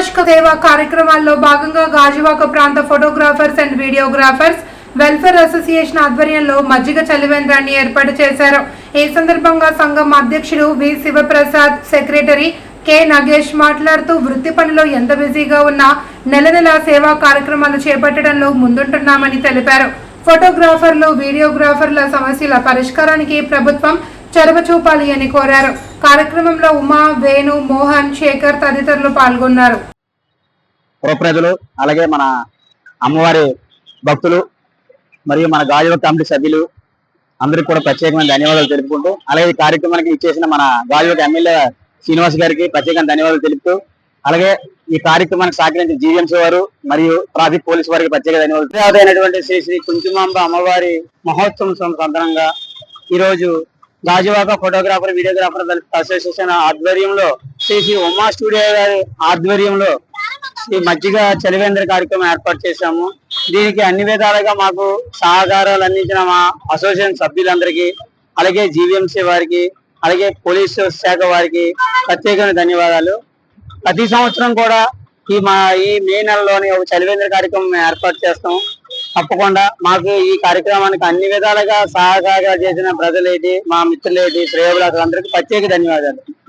సామాజిక సేవా కార్యక్రమాల్లో భాగంగా గాజువాక ప్రాంత photographers and videographers welfare association ఆధ్వర్యంలో మజ్జిగ చలివేంద్రాన్ని ఏర్పాటు చేశారు. ఈ సందర్భంగా సంఘం అధ్యక్షుడు V Sivaprasad secretary K Nagesh మాట్లాడుతూ వృత్తి పనిలో ఎంత బిజీగా ఉన్నా నెల నెల సేవా కార్యక్రమాలు చేపట్టడంలో ముందుంటున్నామని తెలిపారు. ఫోటోగ్రాఫర్లు వీడియోగ్రాఫర్ల సమస్యల పరిష్కారానికి ప్రభుత్వం చొరవ చూపాలి అని కోరారు. కార్యక్రమంలో ఉమా వేణు మోహన్ శేఖర్ తదితరులు పాల్గొన్నారు. పుర ప్రజలు అలాగే మన అమ్మవారి భక్తులు మరియు మన గాజువ కమిటీ సభ్యులు అందరికి కూడా ప్రత్యేకమైన ధన్యవాదాలు తెలుపుకుంటూ అలాగే ఈ కార్యక్రమానికి ఇచ్చేసిన మన గాజువ ఎమ్మెల్యే శ్రీనివాస్ గారికి ప్రత్యేకంగా ధన్యవాదాలు తెలుపుతూ అలాగే ఈ కార్యక్రమానికి సహకరించిన జీవీఎంసీ వారు మరియు ట్రాఫిక్ పోలీస్ వారికి ప్రత్యేక ధన్యవాదాలు. అయినటువంటి శ్రీ శ్రీ కుంచుమాంబ అమ్మవారి మహోత్సవం సందర్భంగా ఈ రోజు గాజువాక ఫోటోగ్రాఫర్ వీడియోగ్రాఫర్ అసోసియేషన్ ఆధ్వర్యంలో శ్రీ శ్రీ ఉమా స్టూడియో గారి ఆధ్వర్యంలో ఈ మజ్జిగ చలివేంద్ర కార్యక్రమం ఏర్పాటు చేశాము. దీనికి అన్ని విధాలుగా మాకు సహకారాలు అందించిన మా అసోసియేషన్ సభ్యులందరికీ అలాగే జీవీఎంసీ వారికి అలాగే పోలీసు శాఖ వారికి ప్రత్యేకమైన ధన్యవాదాలు. ప్రతి సంవత్సరం కూడా ఈ మా ఈ మే నెలలోని ఒక చలివేంద్ర కార్యక్రమం ఏర్పాటు చేస్తాం. తప్పకుండా మాకు ఈ కార్యక్రమానికి అన్ని విధాలుగా సహకారాలు చేసిన ప్రజలేటి మా మిత్రులేటి శ్రేయబులందరికీ ప్రత్యేక ధన్యవాదాలు.